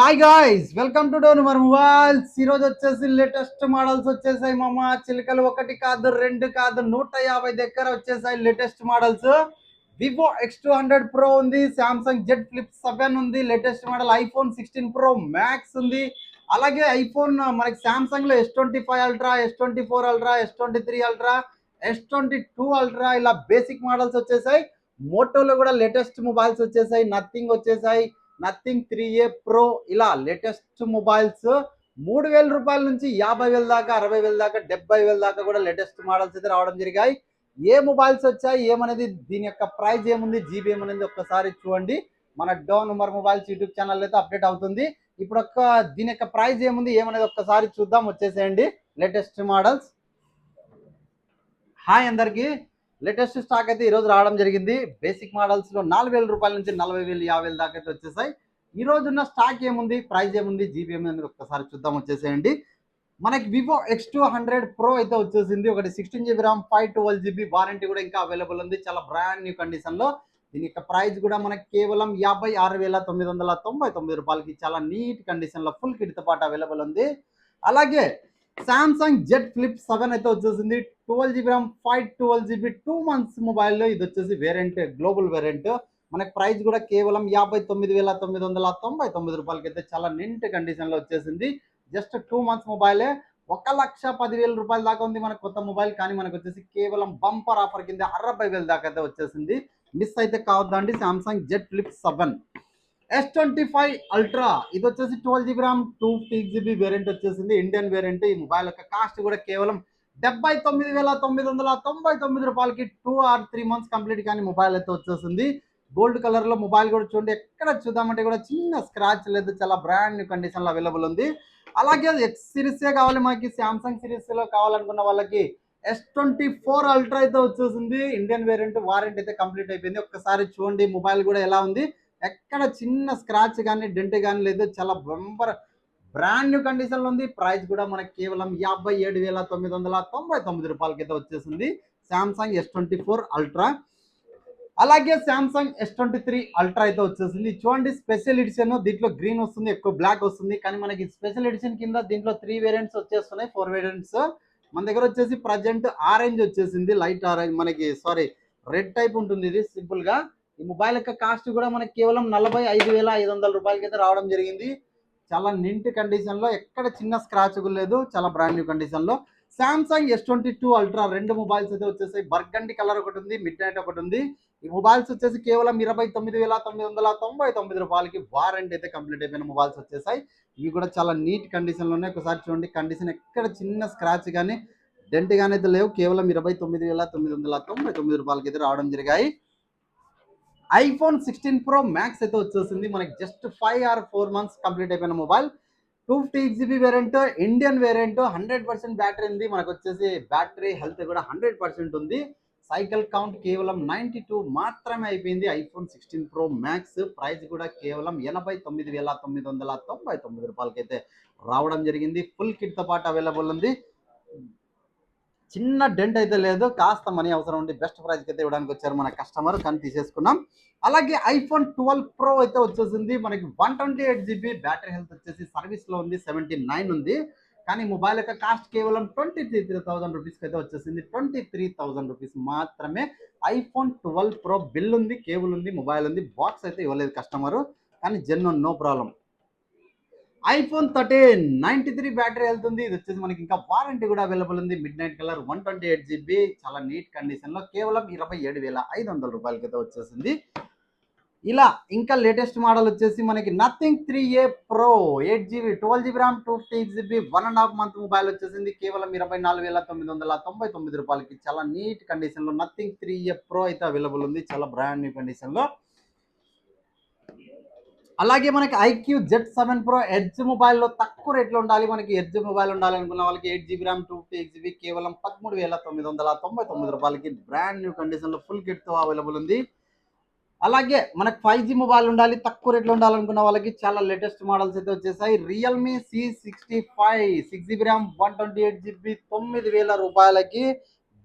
Hi guys welcome to Don Umar mobiles ఈ రోజు వచ్చేసి లేటెస్ట్ మోడల్స్ వచ్చేసాయి మామ. చిలుకలు ఒకటి కాదు రెండు కాదు నూట యాభై దగ్గర వచ్చేసాయి latest models Vivo X two hundred pro ఉంది సామ్సంగ్ జెడ్ ఫ్లిప్ సెవెన్ ఉంది latest model iPhone sixteen pro max ఉంది. అలాగే ఐఫోన్ మనకి సామ్సంగ్లో S twenty five ultra S twenty four ultra S twenty three ultra S twenty two ultra ఇలా basic models వచ్చేసాయి. మోటోలో కూడా latest mobiles వచ్చేసాయి Nothing వచ్చేసాయి. నథింగ్ త్రీ ఏ ప్రో ఇలా లేటెస్ట్ మొబైల్స్ మూడు వేల రూపాయల నుంచి యాభై వేల దాకా అరవై వేల దాకా డెబ్బై వేల దాకా కూడా లేటెస్ట్ మోడల్స్ అయితే రావడం జరిగాయి. ఏ మొబైల్స్ వచ్చాయి ఏమనేది దీని యొక్క ప్రైస్ ఏముంది జీబీ ఏమనేది ఒక్కసారి చూడండి. మన Don Umar mobiles YouTube channel అయితే అప్డేట్ అవుతుంది. ఇప్పుడు ఒక్క దీని యొక్క ప్రైస్ ఏముంది ఏమనేది ఒక్కసారి చూద్దాం వచ్చేసేయండి. లేటెస్ట్ మోడల్స్ హాయ్ అందరికీ. లేటెస్ట్ స్టాక్ అయితే ఈరోజు రావడం జరిగింది. బేసిక్ మోడల్స్లో నాలుగు వేల రూపాయల నుంచి నలభై వేలు యాభై వేలు దాకా అయితే వచ్చేసాయి. ఈ రోజు ఉన్న స్టాక్ ఏముంది? ప్రైస్ ఏముంది? జీబీ ఏముంది ఒక్కసారి చూద్దాం వచ్చేసేయండి. మనకి Vivo X two hundred pro అయితే వచ్చేసింది. ఒకటి sixteen GB RAM five twelve GB warranty కూడా ఇంకా అవైలబుల్ ఉంది. చాలా బ్రాండ్ న్యూ కండిషన్లో దీని యొక్క ప్రైస్ కూడా మనకి కేవలం యాభై ఆరు వేల తొమ్మిది వందల తొంభై తొమ్మిది రూపాయలకి చాలా నీట్ కండిషన్లో ఫుల్ కిట్తో పాటు అవైలబుల్ ఉంది. అలాగే సామ్సంగ్ జెడ్ ఫ్లిప్ సెవెన్ అయితే వచ్చేసింది. Twelve GB RAM five twelve GB two months మొబైల్లో ఇది వచ్చేసి వేరియంట్ గ్లోబల్ వేరియంట్ మనకి ప్రైస్ కూడా కేవలం యాభై తొమ్మిది వేల తొమ్మిది వందల తొంభై తొమ్మిది రూపాయలకి అయితే చాలా నింట్ కండిషన్లో వచ్చేసింది. జస్ట్ టూ మంత్స్ మొబైలే ఒక లక్ష పదివేల రూపాయల దాకా ఉంది మన కొత్త మొబైల్ కానీ మనకు వచ్చేసి కేవలం బంపర్ ఆఫర్ కింద అరవై వేల దాకా అయితే వచ్చేసింది. మిస్ అయితే కావద్దండి Samsung Z flip seven S twenty five ultra ఇది వచ్చేసి twelve GB RAM two six GB variant వచ్చేసింది. ఇండియన్ వేరియంట్ ఈ మొబైల్ యొక్క కాస్ట్ కూడా కేవలం డెబ్బై తొమ్మిది వేల తొమ్మిది వందల తొంభై తొమ్మిది రూపాయలకి two or three months complete కానీ మొబైల్ అయితే వచ్చేసింది. గోల్డ్ కలర్లో మొబైల్ కూడా చూడండి ఎక్కడ చూద్దామంటే కూడా చిన్న స్క్రాచ్ లేదు. చాలా బ్రాండ్ న్యూ కండిషన్లో అవైలబుల్ ఉంది. అలాగే ఎక్స్ సిరీస్ కావాలి మనకి? శాంసంగ్ సిరీస్లో కావాలనుకున్న వాళ్ళకి ఎస్ ట్వంటీ ఫోర్ అల్ట్రా అయితే వచ్చేసింది. ఇండియన్ వేరియంట్ వారంటీ అయితే కంప్లీట్ అయిపోయింది. ఒక్కసారి చూడండి మొబైల్ కూడా ఎలా ఉంది. ఎక్కడ చిన్న స్క్రాచ్ కానీ డెంట్ కానీ లేదు. చాలా బంపర్ బ్రాండ్ న్యూ కండిషన్లో ఉంది. ప్రైస్ కూడా మనకి కేవలం యాభై ఏడు వేల తొమ్మిది వందల తొంభై తొమ్మిది రూపాయలకి అయితే వచ్చేసింది. Samsung S twenty four ultra అలాగే Samsung S twenty three ultra అయితే వచ్చేసింది. చూడండి స్పెషల్ ఎడిషన్ దీంట్లో గ్రీన్ వస్తుంది ఎక్కువ బ్లాక్ వస్తుంది. కానీ మనకి స్పెషల్ ఎడిషన్ కింద దీంట్లో త్రీ వేరియంట్స్ వచ్చేస్తున్నాయి. ఫోర్ వేరియంట్స్ మన దగ్గర వచ్చేసి ప్రజెంట్ ఆరెంజ్ వచ్చేసింది. లైట్ ఆరెంజ్ మనకి సారీ రెడ్ టైప్ ఉంటుంది ఇది సింపుల్గా. ఈ మొబైల్ యొక్క కాస్ట్ కూడా మనకి కేవలం నలభై ఐదు వేల ఐదు వందల రూపాయలకి అయితే రావడం జరిగింది. చాలా నింట్ కండిషన్లో ఎక్కడ చిన్న స్క్రాచ్ లేదు చాలా బ్రాండ్ న్యూ కండిషన్లో Samsung S twenty two ultra రెండు మొబైల్స్ అయితే వచ్చేసాయి. బర్గండి కలర్ ఒకటి ఉంది మిడ్ నైట్ ఒకటి ఉంది. ఈ మొబైల్స్ వచ్చేసి కేవలం ఇరవై తొమ్మిది వేల తొమ్మిది వందల తొంభై తొమ్మిది రూపాయలకి వారంటీ అయితే కంప్లీట్ అయిపోయిన మొబైల్స్ వచ్చేసాయి. ఇవి కూడా చాలా నీట్ కండిషన్లో ఉన్నాయి ఒకసారి చూడండి కండిషన్ ఎక్కడ చిన్న స్క్రాచ్ కానీ డెంట్ కానీ అయితే లేవు. కేవలం ఇరవై తొమ్మిది వేల తొమ్మిది వందల తొంభై తొమ్మిది రూపాయలకి అయితే రావడం జరిగాయి. ఐఫోన్ సిక్స్టీన్ ప్రో మ్యాక్స్ అయితే వచ్చేసింది. మనకి just five or four months complete అయిపోయిన mobile two fifty GB variant Indian variant hundred percent battery ఉంది. మనకు వచ్చేసి బ్యాటరీ హెల్త్ కూడా హండ్రెడ్ పర్సెంట్ ఉంది. సైకిల్ కౌంట్ కేవలం నైంటీ టూ మాత్రమే అయిపోయింది iPhone sixteen pro max price కూడా కేవలం ఎనభై తొమ్మిది వేల తొమ్మిది వందల తొంభై తొమ్మిది రూపాయలకైతే రావడం జరిగింది. ఫుల్ కిట్తో పాటు అవైలబుల్ ఉంది. చిన్న డెంట్ అయితే లేదు కాస్త మనీ అవసరం ఉండి బెస్ట్ ప్రైస్కి అయితే ఇవ్వడానికి వచ్చారు మన కస్టమర్ కానీ తీసేసుకున్నాం. అలాగే ఐఫోన్ ట్వెల్వ్ ప్రో అయితే వచ్చేసింది. మనకి one twenty eight GB battery health వచ్చేసి సర్వీస్లో ఉంది సెవెంటీ నైన్ ఉంది. కానీ మొబైల్ యొక్క కాస్ట్ కేవలం ట్వంటీ త్రీ త్రీ థౌసండ్ రూపీస్కి అయితే వచ్చేసింది. ట్వంటీ త్రీ థౌసండ్ రూపీస్ మాత్రమే ఐఫోన్ ట్వెల్వ్ ప్రో బిల్ ఉంది కేబుల్ ఉంది మొబైల్ ఉంది బాక్స్ అయితే ఇవ్వలేదు కస్టమర్ కానీ genuine no problem iPhone thirteen ninety three battery వెళ్తుంది. ఇది వచ్చేసి మనకి ఇంకా వారంటీ కూడా అవైలబుల్ ఉంది. Midnight colour one twenty eight GB. చాలా నీట్ కండిషన్లో కేవలం ఇరవై ఏడు వేల ఐదు వందల రూపాయలకి అయితే వచ్చేసింది. ఇలా ఇంకా లేటెస్ట్ మోడల్ వచ్చేసి మనకి Nothing three A pro eight GB twelve GB RAM two fifty GB one and half month mobile వచ్చేసింది. కేవలం ఇరవై నాలుగు వేల తొమ్మిది వందల తొంభై తొమ్మిది రూపాయలకి. చాలా నీట్ కండిషన్లో నథింగ్ త్రీ ఏ ప్రో అయితే అవైలబుల్ ఉంది. చాలా బ్రాండ్ న్యూ కండిషన్లో అలాగే మనకి iQOO Z seven pro edge మొబైల్లో తక్కువ రేట్లో ఉండాలి. మనకి ఎడ్జ్ మొబైల్ ఉండాలి అనుకున్న వాళ్ళకి eight GB RAM two fifty eight GB కేవలం పదమూడు వేల తొమ్మిది వందల తొంభై తొమ్మిది రూపాయలకి బ్రాండ్ న్యూ కండిషన్లో ఫుల్ కిట్తో అవైలబుల్ ఉంది. అలాగే మనకు ఫైవ్ జీ మొబైల్ ఉండాలి. తక్కువ రేట్లో ఉండాలనుకున్న వాళ్ళకి చాలా లేటెస్ట్ మోడల్స్ అయితే వచ్చేసాయి. Realme C sixty five six GB RAM one twenty eight GB తొమ్మిది వేల రూపాయలకి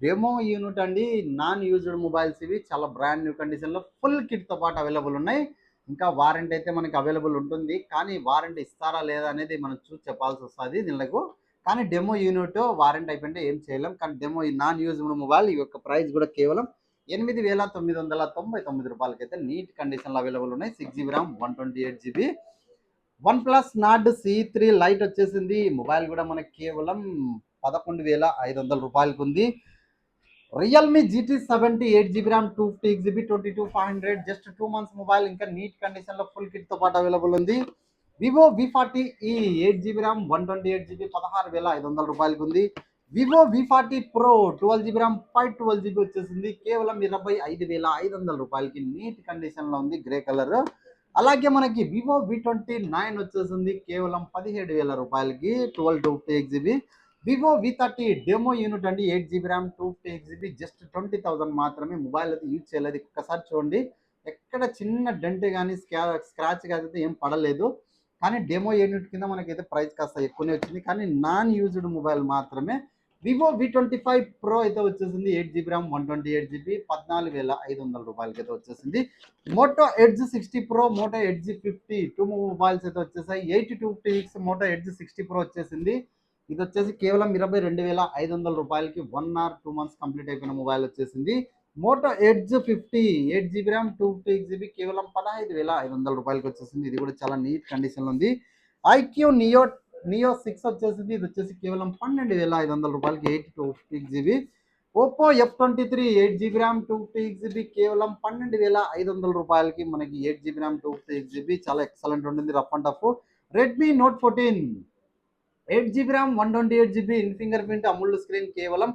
డెమో యూనిట్ అండి. నాన్ యూజ్డ్ మొబైల్స్ ఇవి. చాలా బ్రాండ్ న్యూ కండిషన్లో ఫుల్ కిట్తో పాటు అవైలబుల్ ఉన్నాయి. ఇంకా వారంటీ అయితే మనకి అవైలబుల్ ఉంటుంది. కానీ వారంటీ ఇస్తారా లేదా అనేది మనం చూసి చెప్పాల్సి వస్తుంది దీనికి కానీ డెమో యూనిట్ వారంటీ అయిపోయింటే ఏం చేయలేం. కానీ డెమో నాన్ యూజ్డ్ మొబైల్ ఈ యొక్క ప్రైస్ కూడా కేవలం ఎనిమిది వేల తొమ్మిది వందల తొంభై తొమ్మిది రూపాయలకి అయితే నీట్ కండిషన్లో అవైలబుల్ ఉన్నాయి. Six GB RAM one twenty eight GB OnePlus Nord C three lite వచ్చేసింది. మొబైల్ కూడా మనకి కేవలం పదకొండు వేల ఐదు వందల రూపాయలకు ఉంది Realme GT seventy eight GB RAM two fifty GB twenty two five hundred just two months mobile ఇంకా నీట్ కండిషన్లో ఫుల్ కిట్తో పాటు అవైలబుల్ ఉంది. Vivo V forty E eight GB RAM one twenty eight GB పదహారు వేల ఐదు వందల రూపాయలకి ఉంది. Vivo V forty pro twelve GB RAM five twelve GB వచ్చేసింది. కేవలం ఇరవై ఐదు వేల ఐదు వందల రూపాయలకి నీట్ కండిషన్లో ఉంది గ్రే కలర్ అలాగే మనకి వివో వి ట్వంటీ నైన్ వచ్చేసింది కేవలం పదిహేడు వేల రూపాయలకి twelve two fifty eight GB Vivo V thirty demo unit అండి eight GB RAM two fifty eight GB just twenty thousand మాత్రమే మొబైల్ అయితే యూజ్ చేయలేదు. ఒక్కసారి చూడండి ఎక్కడ చిన్న డెంట్ కానీ స్క్రా స్క్రాచ్ కానీ అయితే ఏం పడలేదు. కానీ డెమో యూనిట్ కింద మనకైతే ప్రైస్ కాస్త ఎక్కువనే వచ్చింది. కానీ నాన్ యూజ్డ్ మొబైల్ మాత్రమే Vivo V twenty five pro అయితే వచ్చేసింది eight GB RAM one twenty eight GB పద్నాలుగు వేల ఐదు వందల రూపాయలకి అయితే వచ్చేసింది. Moto edge sixty pro Moto edge fifty two mobiles అయితే వచ్చేసాయి. Eighty two fifty six Moto edge sixty pro వచ్చేసింది. ఇది వచ్చేసి కేవలం ఇరవై రెండు వేల ఐదు వందల రూపాయలకి one or two months complete అయిపోయిన మొబైల్ వచ్చేసింది. Moto edge fifty eight GB RAM two fifty GB కేవలం పదహైదు వేల ఐదు వందల రూపాయలకి వచ్చేసింది. ఇది కూడా చాలా నీట్ కండిషన్లో ఉంది. ఐక్యూ నియో నియో సిక్స్ వచ్చేసింది. ఇది వచ్చేసి కేవలం పన్నెండు వేల ఐదు వందల రూపాయలకి eight two fifty GB Oppo F twenty three eight GB RAM two fifty GB కేవలం పన్నెండు వేల ఐదు వందల రూపాయలకి మనకి eight GB RAM two fifty GB చాలా ఎక్సలెంట్ ఉంటుంది rough and tough Redmi note fourteen eight GB RAM one twenty eight GB in fingerprint AMOLED screen కేవలం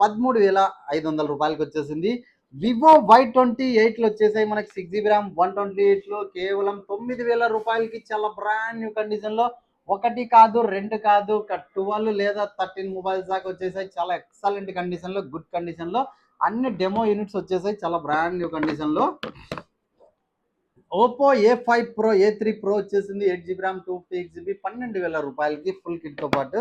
పదమూడు వేల ఐదు వందల రూపాయలకి వచ్చేసింది. వివో వై ట్వంటీ ఎయిట్లో వచ్చేసాయి మనకి six GB RAM one twenty ఎయిట్లో కేవలం తొమ్మిది వేల రూపాయలకి చాలా బ్రాండ్ న్యూ కండిషన్లో ఒకటి కాదు రెండు కాదు ట్వెల్వ్ లేదా థర్టీన్ మొబైల్స్ దాకా వచ్చేసాయి. చాలా ఎక్సలెంట్ కండిషన్లో గుడ్ కండిషన్లో అన్ని డెమో యూనిట్స్ వచ్చేసాయి. చాలా బ్రాండ్ న్యూ కండిషన్లో Oppo A five pro A three pro వచ్చేసింది eight GB RAM two fifty eight GB పన్నెండు వేల రూపాయలకి ఫుల్ కిట్తో పాటు.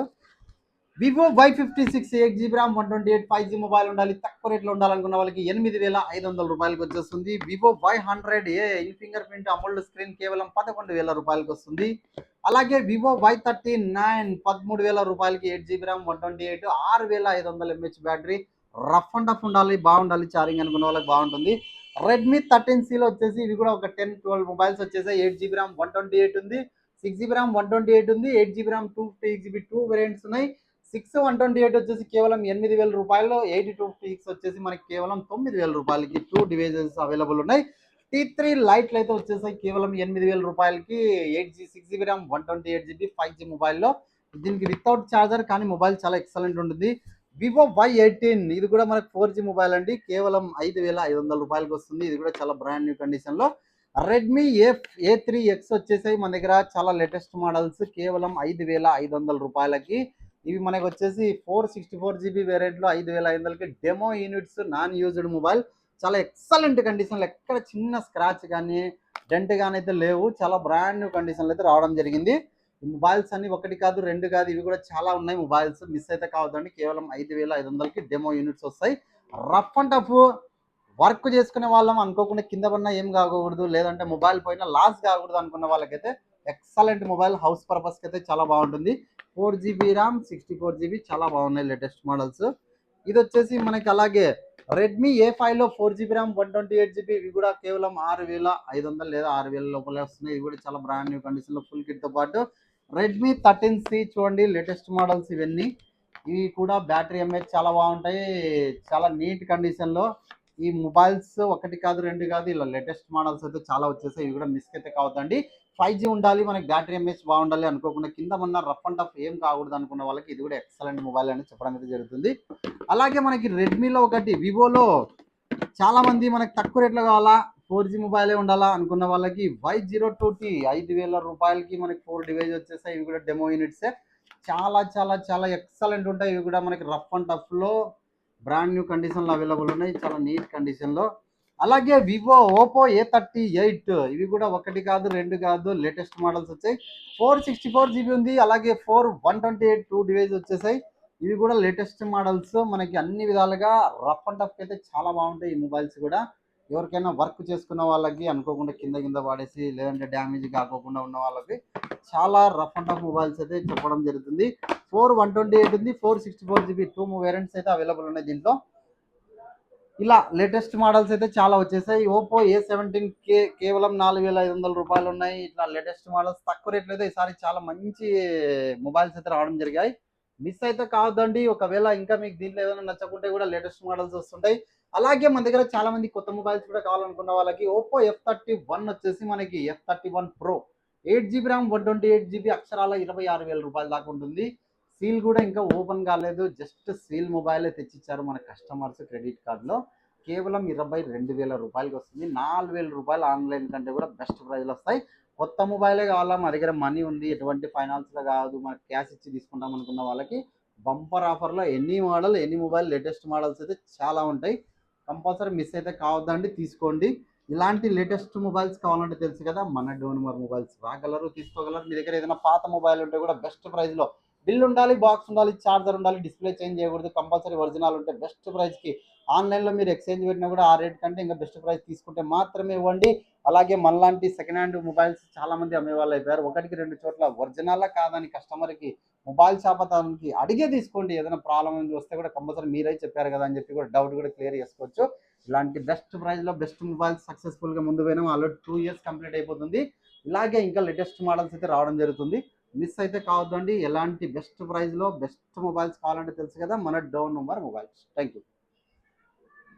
Vivo Y fifty six eight GB RAM one twenty eight five G mobile ఉండాలి తక్కువ రేట్లో ఉండాలనుకున్న వాళ్ళకి ఎనిమిది వేల ఐదు వందల రూపాయలకి వచ్చేస్తుంది. Vivo Y hundred A in fingerprint AMOLED screen కేవలం పదకొండు వేల రూపాయలకి వస్తుంది. అలాగే వివో వై థర్టీ నైన్ పదమూడు వేల రూపాయలకి eight GB RAM one twenty eight ఆరు వేల ఐదు వందల MH battery rough and tough ఉండాలి బాగుండాలి చార్జింగ్ అనుకున్న వాళ్ళకి బాగుంటుంది. రెడ్మీ థర్టీన్ సిలో వచ్చేసి ఇవి కూడా ఒక టెన్ ట్వెల్వ్ మొబైల్స్ వచ్చేసాయి. Eight GB RAM one twenty eight ఉంది. Six GB RAM one twenty eight ఉంది. Eight GB RAM two fifty GB two variants ఉన్నాయి. సిక్స్ వన్ ట్వంటీ ఎయిట్ వచ్చేసి కేవలం ఎనిమిది వేల రూపాయలు ఎయిటీ టూ ఫిఫ్టీ సిక్స్ వచ్చేసి మనకి కేవలం తొమ్మిది వేల రూపాయలకి టూ డివైజెస్ అవైలబుల్ ఉన్నాయి. టీ త్రీ లైట్లు అయితే వచ్చేసాయి కేవలం ఎనిమిది వేల రూపాయలకి. Eight G six GB RAM one twenty eight GB five G మొబైల్లో దీనికి వితౌట్ ఛార్జర్ కానీ మొబైల్ చాలా ఎక్సలెంట్ ఉంటుంది. వివో వై ఎయిటీన్ ఇది కూడా మనకు ఫోర్ జీ మొబైల్ అండి. కేవలం ఐదు వేల ఐదు వందల రూపాయలకి వస్తుంది. ఇది కూడా చాలా బ్రాండ్ న్యూ కండిషన్లో Redmi A A three X వచ్చేసాయి మన దగ్గర. చాలా లేటెస్ట్ మోడల్స్ కేవలం ఐదు వేల ఐదు వందల రూపాయలకి. ఇవి మనకు వచ్చేసి ఫోర్ సిక్స్టీ ఫోర్ జీబీ వేరియంట్లో ఐదు వేల ఐదు వందలకి demo units non used mobile చాలా ఎక్సలెంట్ కండిషన్లో ఎక్కడ చిన్న స్క్రాచ్ కానీ డెంట్ కానీ అయితే లేవు. చాలా బ్రాండ్ న్యూ కండిషన్లు అయితే రావడం జరిగింది. మొబైల్స్ అన్ని ఒకటి కాదు రెండు కాదు ఇవి కూడా చాలా ఉన్నాయి. మొబైల్స్ మిస్ అయితే కావద్దండి. కేవలం ఐదు వేల ఐదు వందలకి డెమో యూనిట్స్ వస్తాయి. రఫ్ అండ్ టఫ్ వర్క్ చేసుకునే వాళ్ళం అనుకోకుండా కింద పడినా ఏం కాకూడదు. లేదంటే మొబైల్ పోయినా లాస్ కాకూడదు అనుకున్న వాళ్ళకైతే ఎక్సలెంట్ మొబైల్ హౌస్ పర్పస్కి అయితే చాలా బాగుంటుంది. Four GB RAM sixty four GB చాలా బాగున్నాయి లేటెస్ట్ మోడల్స్. ఇది వచ్చేసి మనకి అలాగే రెడ్మీ ఏ ఫైవ్లో four GB RAM one twenty eight GB ఇవి కూడా కేవలం ఆరు వేల ఐదు వందలు లేదా ఆరు వేల లోపలే వస్తున్నాయి. ఇవి కూడా చాలా బ్రాండ్ న్యూ కండిషన్లో ఫుల్ కిట్తో పాటు. రెడ్మీ థర్టీన్ సి చూడండి లేటెస్ట్ మోడల్స్ ఇవన్నీ. ఇవి కూడా బ్యాటరీ ఎంఏహెచ్ చాలా బాగుంటాయి. చాలా నీట్ కండిషన్లో ఈ మొబైల్స్ ఒకటి కాదు రెండు కాదు ఇలా లేటెస్ట్ మోడల్స్ అయితే చాలా వచ్చేసాయి. ఇవి కూడా మిస్క్ అయితే కావద్దండి. ఫైవ్ జీ ఉండాలి మనకి బ్యాటరీ ఎంఏహెచ్ బాగుండాలి అనుకోకుండా కింద ఉన్న రఫ్ అండ్ టఫ్ ఏం కాకూడదు అనుకున్న వాళ్ళకి ఇది కూడా ఎక్సలెంట్ మొబైల్ అని చెప్పడం అయితే జరుగుతుంది. అలాగే మనకి రెడ్మీలో ఒకటి వివోలో చాలామంది మనకి తక్కువ రేట్లో కావాలా? ఫోర్ జీ మొబైలే ఉండాలా అనుకున్న వాళ్ళకి వై జీరో టూ టీ ఐదు వేల రూపాయలకి మనకి ఫోర్ డివైజ్ వచ్చేసాయి ఇవి కూడా డెమో యూనిట్సే. చాలా చాలా చాలా ఎక్సలెంట్ ఉంటాయి. ఇవి కూడా మనకి రఫ్ అండ్ టఫ్లో బ్రాండ్ న్యూ కండిషన్లో అవైలబుల్ ఉన్నాయి. చాలా నీట్ కండిషన్లో. అలాగే Vivo Oppo A thirty eight. ఇవి కూడా ఒకటి కాదు రెండు కాదు లేటెస్ట్ మోడల్స్ వచ్చాయి. ఫోర్ సిక్స్టీ ఫోర్ జీబీ ఉంది. అలాగే four one twenty eight two device వచ్చేసాయి. ఇవి కూడా లేటెస్ట్ మోడల్స్. మనకి అన్ని విధాలుగా రఫ్ అండ్ టఫ్ అయితే చాలా బాగుంటాయి ఈ మొబైల్స్ కూడా. ఎవరికైనా వర్క్ చేసుకున్న వాళ్ళకి అనుకోకుండా కింద కింద పడేసి లేదంటే డ్యామేజ్ కాకోకుండా ఉన్న వాళ్ళకి చాలా రఫ్ అండ్ టఫ్ మొబైల్స్ అయితే చెప్పడం జరుగుతుంది. ఫోర్ వన్ ట్వంటీ ఎయిట్ ఉంది four sixty four GB two variants అయితే అవైలబుల్ ఉన్నాయి దీంట్లో. ఇలా లేటెస్ట్ మోడల్స్ అయితే చాలా వచ్చేసాయి. ఓపో ఏ సెవెంటీన్ కే కేవలం నాలుగు వేల ఐదు వందల రూపాయలు ఉన్నాయి. ఇట్లా లేటెస్ట్ మోడల్స్ తక్కువ రేట్లు అయితే ఈసారి చాలా మంచి మొబైల్స్ అయితే రావడం జరిగాయి. మిస్ అయితే కాదండి. ఒకవేళ ఇంకా మీకు దీంట్లో ఏదైనా నచ్చకుంటే కూడా లేటెస్ట్ మోడల్స్ వస్తుంటాయి. అలాగే మన దగ్గర చాలా మంది కొత్త మొబైల్స్ కూడా కావాలనుకున్న వాళ్ళకి ఓపో ఎఫ్ థర్టీ వన్ వచ్చేసి మనకి F thirty one pro eight GB RAM one twenty eight GB అక్షరాల ఇరవై ఆరు వేల రూపాయల దాకా ఉంటుంది. సీల్ కూడా ఇంకా ఓపెన్ కాలేదు. జస్ట్ సీల్ మొబైల్ తెచ్చిచ్చారు మన కస్టమర్స్ క్రెడిట్ కార్డులో కేవలం ఇరవై రెండు వేల రూపాయలకి వస్తుంది. నాలుగు వేల రూపాయలు ఆన్లైన్ కంటే కూడా బెస్ట్ ప్రైజ్లు వస్తాయి. కొత్త మొబైలే కావాలా? మా దగ్గర మనీ ఉంది. ఎటువంటి ఫైనాన్స్లో కాదు. మనకి క్యాష్ ఇచ్చి తీసుకుంటాం అనుకున్న వాళ్ళకి బంపర్ ఆఫర్లో ఎన్ని మోడల్ ఎన్ని మొబైల్ లేటెస్ట్ మోడల్స్ అయితే చాలా ఉంటాయి. కంపల్సరీ మిస్ అయితే కావద్దండి తీసుకోండి. ఇలాంటి లేటెస్ట్ మొబైల్స్ కావాలంటే తెలుసు కదా మన డోన్మర్ మొబైల్స్. రాగలరు తీసుకోగలరు. మీ దగ్గర ఏదైనా పాత మొబైల్ ఉంటే కూడా బెస్ట్ ప్రైస్లో బిల్ ఉండాలి బాక్స్ ఉండాలి చార్జర్ ఉండాలి డిస్ప్లే చేంజ్ చేయకూడదు. కంపల్సరీ ఒరిజినల్ ఉంటే బెస్ట్ ప్రైస్కి ఆన్లైన్లో మీరు ఎక్స్చేంజ్ పెట్టినా కూడా ఆ రేట్ కంటే ఇంకా బెస్ట్ ప్రైస్ తీసుకుంటే మాత్రమే ఇవ్వండి. అలాగే మనలాంటి సెకండ్ హ్యాండ్ మొబైల్స్ చాలా మంది అమ్మే వాళ్ళు అయిపోయారు. ఒకటికి రెండు చోట్ల ఒరిజినల్లా కాదని కస్టమర్కి మొబైల్ షాప్ అతనికి అడిగే తీసుకోండి. ఏదైనా ప్రాబ్లం చూస్తే కూడా కంపల్సరీ మీరే చెప్పారు కదా అని చెప్పి కూడా డౌట్ కూడా క్లియర్ చేసుకోవచ్చు. ఇలాంటి బెస్ట్ ప్రైస్లో బెస్ట్ మొబైల్స్ సక్సెస్ఫుల్గా ముందు పోయినాం. ఆల్రెడీ టూ ఇయర్స్ కంప్లీట్ అయిపోతుంది. ఇలాగే ఇంకా లేటెస్ట్ మోడల్స్ అయితే రావడం జరుగుతుంది. మిస్ అయితే కావద్దండి. ఎలాంటి బెస్ట్ ప్రైస్లో బెస్ట్ మొబైల్స్ కావాలంటే తెలుసు కదా మన down number mobiles. Thank you